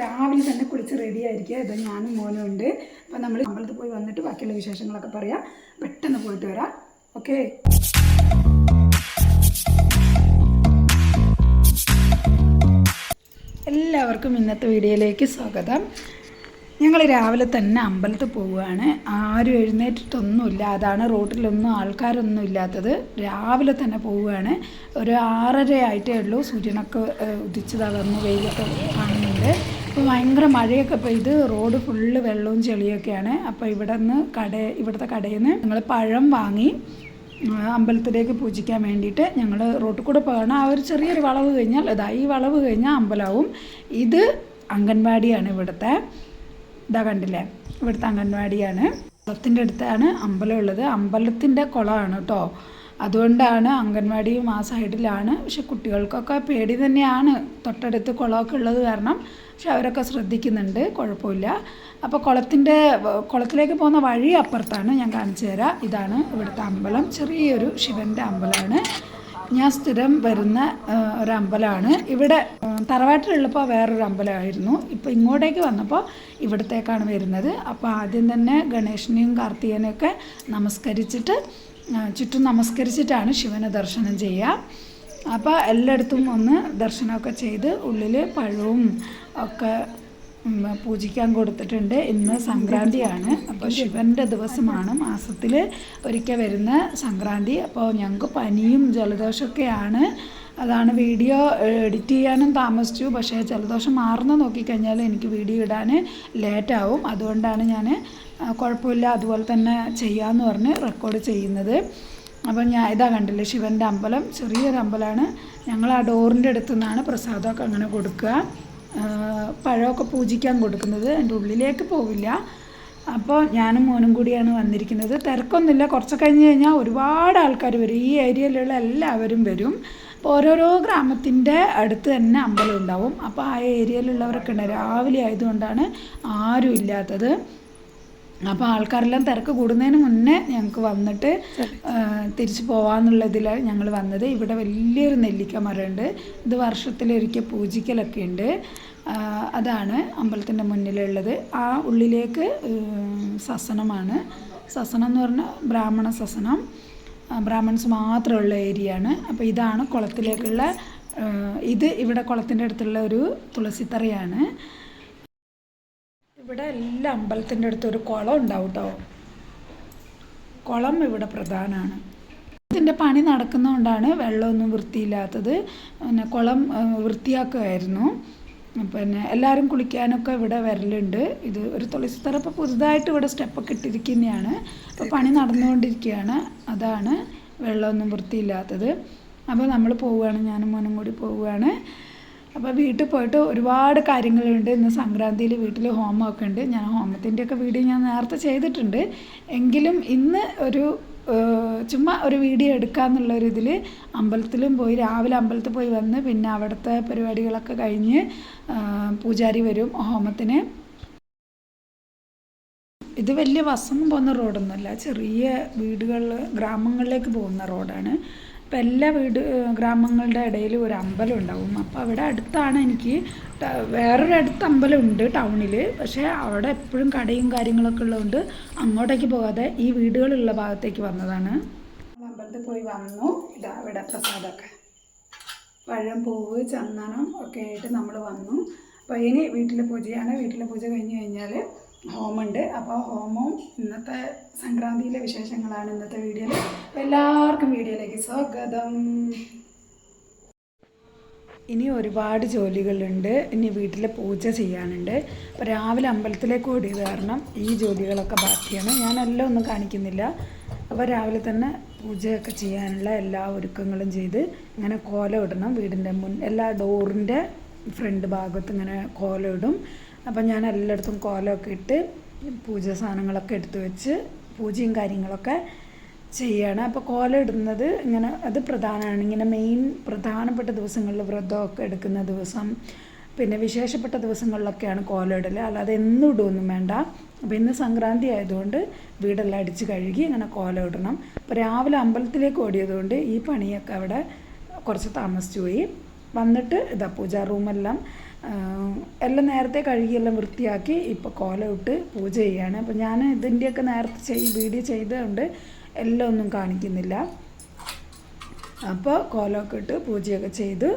രാവിലെ തന്നെ കുളിച്ച് റെഡി ആയിരിക്കുക. ഇത് ഞാനും മോനും ഉണ്ട്. അപ്പം നമ്മൾ അമ്പലത്തിൽ പോയി വന്നിട്ട് ബാക്കിയുള്ള വിശേഷങ്ങളൊക്കെ പറയാം. പെട്ടെന്ന് പോയിട്ട് വരാം. ഓക്കെ എല്ലാവർക്കും ഇന്നത്തെ വീഡിയോയിലേക്ക് സ്വാഗതം. ഞങ്ങൾ രാവിലെ തന്നെ അമ്പലത്തിൽ പോവുകയാണ്. ആരും എഴുന്നേറ്റിട്ടൊന്നുമില്ല. അതാണ് റോട്ടിലൊന്നും ആൾക്കാരൊന്നും ഇല്ലാത്തത്. രാവിലെ തന്നെ പോവുകയാണ്. ഒരു ആറര ആയിട്ടേ ഉള്ളൂ. സൂര്യനൊക്കെ ഉദിച്ചതകർന്ന് ഉദിച്ചതാ വെയിലൊക്കെ കാണുന്നുണ്ട്. അപ്പോൾ ഭയങ്കര മഴയൊക്കെ പെയ്ത് റോഡ് ഫുള്ള് വെള്ളവും ചെളിയൊക്കെയാണ്. അപ്പോൾ ഇവിടെ നിന്ന് കട ഇവിടുത്തെ കടയിൽ നിന്ന് ഞങ്ങൾ പഴം വാങ്ങി അമ്പലത്തിലേക്ക് പൂജിക്കാൻ വേണ്ടിയിട്ട് ഞങ്ങൾ റോട്ടിൽ കൂടെ പോകണം. ആ ഒരു ചെറിയൊരു വളവ് കഴിഞ്ഞാൽ അതാ ഈ വളവ് കഴിഞ്ഞാൽ അമ്പലമാവും ഇത് അംഗൻവാടിയാണ് ഇവിടുത്തെ. ഇതാ കണ്ടില്ലേ? ഇവിടുത്തെ അംഗൻവാടിയാണ്. കുളത്തിന്റെ അടുത്താണ് അമ്പലം ഉള്ളത്. അമ്പലത്തിന്റെ കുളമാണ് കേട്ടോ അതുകൊണ്ടാണ് അംഗൻവാടിയും ആ സൈഡിലാണ് പക്ഷെ കുട്ടികൾക്കൊക്കെ പേടി തന്നെയാണ്. തൊട്ടടുത്ത് കുളമൊക്കെ ഉള്ളത് കാരണം പക്ഷെ അവരൊക്കെ ശ്രദ്ധിക്കുന്നുണ്ട് കുഴപ്പമില്ല. അപ്പോൾ കുളത്തിന്റെ കുളത്തിലേക്ക് പോകുന്ന വഴി അപ്പുറത്താണ് ഞാൻ കാണിച്ചു തരാം. ഇതാണ് ഇവിടുത്തെ അമ്പലം. ചെറിയൊരു ശിവന്റെ അമ്പലമാണ്. ഞാൻ സ്ഥിരം വരുന്ന ഒരു അമ്പലമാണ്. ഇവിടെ തറവാട്ടിലുള്ളപ്പോൾ വേറൊരു അമ്പലമായിരുന്നു. ഇപ്പോൾ ഇങ്ങോട്ടേക്ക് വന്നപ്പോൾ ഇവിടത്തേക്കാണ് വരുന്നത്. അപ്പോൾ ആദ്യം തന്നെ ഗണേശനെയും കാർത്തികനെയൊക്കെ നമസ്കരിച്ചിട്ട് ചുറ്റും നമസ്കരിച്ചിട്ടാണ് ശിവനെ ദർശനം ചെയ്യുക അപ്പോൾ എല്ലായിടത്തും ഒന്ന് ദർശനമൊക്കെ ചെയ്ത് ഉള്ളിൽ പഴവും ഒക്കെ പൂജിക്കാൻ കൊടുത്തിട്ടുണ്ട്. ഇന്ന് സംക്രാന്തിയാണ്. അപ്പോൾ ശിവന്റെ ദിവസമാണ് മാസത്തിൽ ഒരിക്കൽ വരുന്ന സംക്രാന്തി. അപ്പോൾ ഞങ്ങൾക്ക് പനിയും ജലദോഷമൊക്കെയാണ്. അതാണ് വീഡിയോ എഡിറ്റ് ചെയ്യാനും താമസിച്ചു. പക്ഷേ ജലദോഷം മാറുന്ന നോക്കിക്കഴിഞ്ഞാൽ എനിക്ക് വീഡിയോ ഇടാൻ ലേറ്റാവും. അതുകൊണ്ടാണ് ഞാൻ കുഴപ്പമില്ല. അതുപോലെ തന്നെ ചെയ്യാമെന്ന് പറഞ്ഞ് റെക്കോർഡ് ചെയ്യുന്നത്. അപ്പം ഞാൻ ഇതാ കണ്ടില്ലേ ശിവന്റെ അമ്പലം. ചെറിയൊരു അമ്പലമാണ്. ഞങ്ങൾ ആ ഡോറിന്റെ അടുത്തു നിന്നാണ് പ്രസാദമൊക്കെ അങ്ങനെ കൊടുക്കുക. പഴമൊക്കെ പൂജിക്കാൻ കൊടുക്കുന്നത്. എന്റെ ഉള്ളിലേക്ക് പോവില്ല. അപ്പോൾ ഞാനും മോനും കൂടിയാണ് വന്നിരിക്കുന്നത്. തിരക്കൊന്നുമില്ല. കുറച്ച് കഴിഞ്ഞ് കഴിഞ്ഞാൽ ഒരുപാട് ആൾക്കാർ വരും. ഈ ഏരിയയിലുള്ള എല്ലാവരും വരും. അപ്പോൾ ഓരോരോ ഗ്രാമത്തിന്റെ അടുത്ത് തന്നെ അമ്പലം ഉണ്ടാവും. അപ്പോൾ ആ ഏരിയയിലുള്ളവരൊക്കെ ഉണ്ടാവും രാവിലെ ആയതുകൊണ്ടാണ് ആരും ഇല്ലാത്തത്. അപ്പോൾ ആൾക്കാരെല്ലാം തിരക്ക് കൂടുന്നതിന് മുന്നേ ഞങ്ങൾക്ക് വന്നിട്ട് തിരിച്ചു പോവാന്നുള്ളതിൽ ഞങ്ങൾ വന്നത്. ഇവിടെ വലിയൊരു നെല്ലിക്ക മരമുണ്ട് ഇത് വർഷത്തിലൊരിക്കൽ പൂജിക്കലൊക്കെ ഉണ്ട് അതാണ് അമ്പലത്തിന്റെ മുന്നിലുള്ളത്. ആ ഉള്ളിലേക്ക് സസനമാണ്. സസനം എന്ന് പറഞ്ഞാൽ ബ്രാഹ്മണ സസനം. ബ്രാഹ്മൺസ് മാത്രമുള്ള ഏരിയ ആണ് അപ്പോൾ ഇതാണ് കുളത്തിലേക്കുള്ള ഇത് ഇവിടെ കുളത്തിന്റെ അടുത്തുള്ള ഒരു തുളസിത്തറയാണ്. ഇവിടെ എല്ലാ അമ്പലത്തിന്റെ അടുത്ത് ഒരു കുളം ഉണ്ടാവും കേട്ടോ കുളം ഇവിടെ പ്രധാനമാണ് ഇതിന്റെ പണി നടക്കുന്നതുകൊണ്ടാണ് വെള്ളമൊന്നും വൃത്തിയില്ലാത്തത്. പിന്നെ കുളം വൃത്തിയാക്കുമായിരുന്നു പിന്നെ എല്ലാവരും കുളിക്കാനൊക്കെ ഇവിടെ വരലുണ്ട്. ഇത് ഒരു തുളസിത്തറ ഇപ്പോൾ പുതുതായിട്ട് ഇവിടെ സ്റ്റെപ്പൊക്കെ ഇട്ടിരിക്കുന്നതാണ്. അപ്പോൾ പണി നടന്നുകൊണ്ടിരിക്കുകയാണ്. അതാണ് വെള്ളമൊന്നും വൃത്തിയില്ലാത്തത്. അപ്പോൾ നമ്മൾ പോവുകയാണ്. ഞാനും മോനും കൂടി പോവുകയാണ്. അപ്പോൾ വീട്ടിൽ പോയിട്ട് ഒരുപാട് കാര്യങ്ങളുണ്ട്. ഇന്ന് സംക്രാന്തിയിൽ വീട്ടിൽ ഹോമമൊക്കെ ഉണ്ട്. ഞാൻ ഹോമത്തിന്റെയൊക്കെ വീഡിയോ ഞാൻ നേരത്തെ ചെയ്തിട്ടുണ്ട്. എങ്കിലും ഇന്ന് ഒരു ചുമ്മാ ഒരു വീഡിയോ എടുക്കാന്നുള്ള ഒരു ഇതിൽ അമ്പലത്തിലും പോയി രാവിലെ അമ്പലത്തിൽ പോയി വന്ന് പിന്നെ അവിടുത്തെ പരിപാടികളൊക്കെ കഴിഞ്ഞ് പൂജാരി വരും ഹോമത്തിന്. ഇത് വലിയ ബസ്സൊന്നും പോകുന്ന റോഡൊന്നുമല്ല. ചെറിയ വീടുകളിൽ ഗ്രാമങ്ങളിലേക്ക് പോകുന്ന റോഡാണ്. അപ്പം എല്ലാ വീട് ഗ്രാമങ്ങളുടെ ഇടയിൽ ഒരു അമ്പലം ഉണ്ടാവും. അപ്പോൾ അവിടെ അടുത്താണ് എനിക്ക് വേറൊരു അടുത്ത അമ്പലം ഉണ്ട് ടൗണിൽ പക്ഷേ അവിടെ എപ്പോഴും കടയും കാര്യങ്ങളൊക്കെ ഉള്ളതുകൊണ്ട് അങ്ങോട്ടേക്ക് പോകാതെ ഈ വീടുകളുള്ള ഭാഗത്തേക്ക് വന്നതാണ്. അമ്പലത്തിൽ പോയി വന്നു. ഇതാ ഇവിടെ പ്രസാദമൊക്കെ. പഴം പൂവ് ചന്ദനം ഒക്കെ ആയിട്ട് നമ്മൾ വന്നു. അപ്പോൾ ഇനി വീട്ടിലെ പൂജയാണ്. വീട്ടിലെ പൂജ കഴിഞ്ഞ് കഴിഞ്ഞാൽ ഹോമുണ്ട്. അപ്പോൾ ഹോമവും ഇന്നത്തെ സംക്രാന്തിയിലെ വിശേഷങ്ങളാണ് ഇന്നത്തെ വീഡിയോയിൽ എല്ലാവർക്കും വീഡിയോയിലേക്ക് സ്വാഗതം. ഇനി ഒരുപാട് ജോലികളുണ്ട്. ഇനി വീട്ടിൽ പൂജ ചെയ്യാനുണ്ട്. അപ്പോൾ രാവിലെ അമ്പലത്തിലേക്ക് ഓടിയത് കാരണം ഈ ജോലികളൊക്കെ ബാക്കിയാണ്. ഞാനെല്ലാം ഒന്നും കാണിക്കുന്നില്ല. അപ്പോൾ രാവിലെ തന്നെ പൂജയൊക്കെ ചെയ്യാനുള്ള എല്ലാ ഒരുക്കങ്ങളും ചെയ്ത് ഇങ്ങനെ കോലം ഇടണം. വീടിന്റെ മുൻ എല്ലാ ഡോറിന്റെ ഫ്രണ്ട് ഭാഗത്ത് ഇങ്ങനെ കോലം ഇടും. അപ്പോൾ ഞാൻ എല്ലായിടത്തും കോലമൊക്കെ ഇട്ട് പൂജ സാധനങ്ങളൊക്കെ എടുത്തു വെച്ച് പൂജയും കാര്യങ്ങളൊക്കെ ചെയ്യണം. അപ്പോൾ കോലം ഇടുന്നത് ഇങ്ങനെ അത് പ്രധാനമാണ്. ഇങ്ങനെ മെയിൻ പ്രധാനപ്പെട്ട ദിവസങ്ങളിൽ വ്രതമൊക്കെ എടുക്കുന്ന ദിവസം പിന്നെ വിശേഷപ്പെട്ട ദിവസങ്ങളിലൊക്കെയാണ് കോലം ഇടൽ അല്ലാതെ എന്നും ഇടുമൊന്നും വേണ്ട. അപ്പോൾ ഇന്ന് സംക്രാന്തി ആയതുകൊണ്ട് വീടെല്ലാം അടിച്ച് കഴുകി ഇങ്ങനെ കോലം ഇടണം അപ്പോൾ രാവിലെ അമ്പലത്തിലേക്ക് ഓടിയതുകൊണ്ട് ഈ പണിയൊക്കെ അവിടെ കുറച്ച് താമസിച്ചു പോയി. വന്നിട്ട് ഇതാ പൂജാ റൂമെല്ലാം എല്ലാം നേരത്തെ കഴുകിയെല്ലാം വൃത്തിയാക്കി ഇപ്പോൾ കോലമിട്ട് പൂജ ചെയ്യാണ്. അപ്പോൾ ഞാൻ ഇതിന്റെയൊക്കെ നേരത്തെ ചെയ് വീഡിയോ ചെയ്തതുകൊണ്ട് എല്ലാം ഒന്നും കാണിക്കുന്നില്ല. അപ്പോൾ കോലമൊക്കെ ഇട്ട് പൂജയൊക്കെ ചെയ്ത്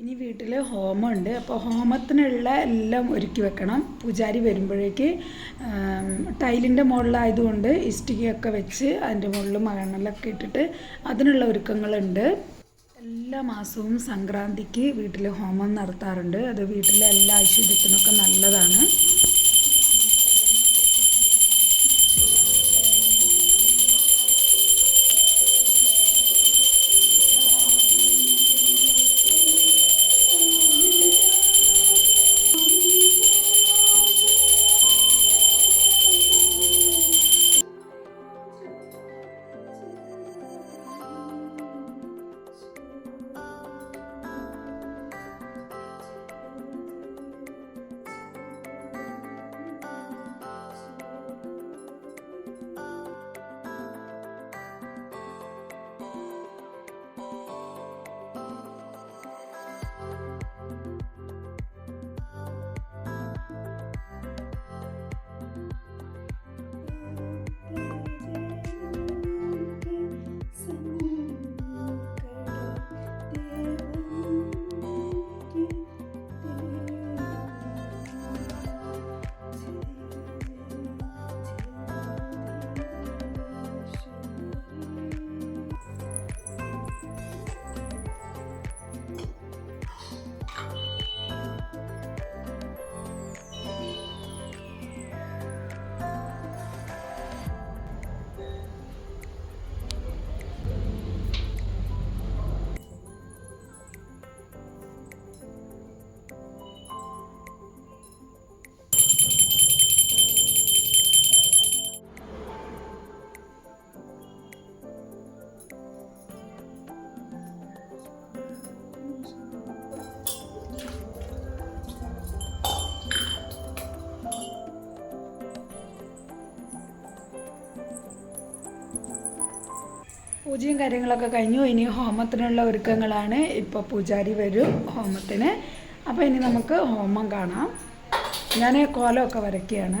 ഇനി വീട്ടിൽ ഹോമമുണ്ട്. അപ്പോൾ ഹോമത്തിനുള്ള എല്ലാം ഒരുക്കി വെക്കണം. പൂജാരി വരുമ്പോഴേക്ക് ടൈലിന്റെ മുകളിലായതുകൊണ്ട് ഇഷ്ടികയൊക്കെ വെച്ച് അതിന്റെ മുകളിൽ മണലൊക്കെ ഇട്ടിട്ട് അതിനുള്ള ഒരുക്കങ്ങളുണ്ട്. എല്ലാ മാസവും സംക്രാന്തിക്ക് വീട്ടിൽ ഹോമം നടത്താറുണ്ട്. അത് വീട്ടിലെ എല്ലാ ഐശ്വര്യത്തിനൊക്കെ നല്ലതാണ്. പൂജയും കാര്യങ്ങളൊക്കെ കഴിഞ്ഞു. ഇനി ഹോമത്തിനുള്ള ഒരുക്കങ്ങളാണ്. ഇപ്പോൾ പൂജാരി വരും ഹോമത്തിന്. അപ്പോൾ ഇനി നമുക്ക് ഹോമം കാണാം. ഞാൻ കോലമൊക്കെ വരയ്ക്കുകയാണ്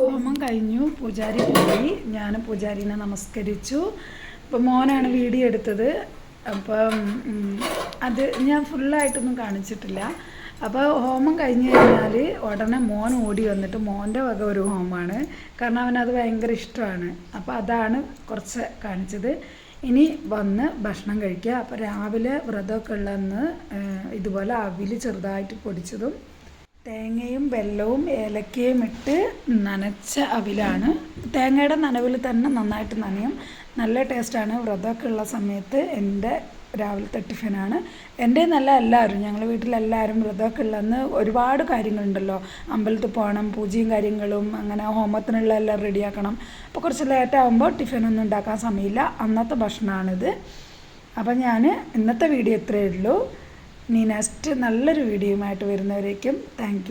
ഹോമം കഴിഞ്ഞു പൂജാരി പോയി. ഞാൻ പൂജാരിനെ നമസ്കരിച്ചു. അപ്പോൾ മോനാണ് വീഡിയോ എടുത്തത്. അപ്പം അത് ഞാൻ ഫുള്ളായിട്ടൊന്നും കാണിച്ചിട്ടില്ല. അപ്പോൾ ഹോമം കഴിഞ്ഞ് കഴിഞ്ഞാൽ ഉടനെ മോൻ ഓടി വന്നിട്ട് മോന്റെ വക ഒരു ഹോമമാണ് കാരണം അവനത് ഭയങ്കര ഇഷ്ടമാണ്. അപ്പോൾ അതാണ് കുറച്ച് കാണിച്ചത്. ഇനി വന്ന് ഭക്ഷണം കഴിക്കുക. അപ്പോൾ രാവിലെ വ്രതമൊക്കെ ഉള്ളന്ന് ഇതുപോലെ അവിൽ ചെറുതായിട്ട് പൊടിച്ചതും തേങ്ങയും വെല്ലവും ഏലക്കയും ഇട്ട് നനച്ച അവിലാണ്. തേങ്ങയുടെ നനവിൽ തന്നെ നന്നായിട്ട് നനയും. നല്ല ടേസ്റ്റാണ്. വ്രതമൊക്കെ ഉള്ള സമയത്ത് എന്റെ രാവിലത്തെ ടിഫിനാണ് എന്റെ നല്ല എല്ലാവരും ഞങ്ങൾ വീട്ടിലെല്ലാവരും വ്രതമൊക്കെ ഉള്ളന്ന് ഒരുപാട് കാര്യങ്ങളുണ്ടല്ലോ. അമ്പലത്തിൽ പോകണം പൂജയും കാര്യങ്ങളും അങ്ങനെ ഹോമത്തിനുള്ള എല്ലാം റെഡിയാക്കണം. അപ്പോൾ കുറച്ച് ലേറ്റാകുമ്പോൾ ടിഫിനൊന്നും ഉണ്ടാക്കാൻ സമയമില്ല. അന്നത്തെ ഭക്ഷണമാണിത്. അപ്പം ഞാൻ ഇന്നത്തെ വീഡിയോ ഇത്രയേ ഉള്ളൂ. ഇനി നെക്സ്റ്റ് നല്ലൊരു വീഡിയോയുമായിട്ട് വരുന്നവരേക്കും താങ്ക്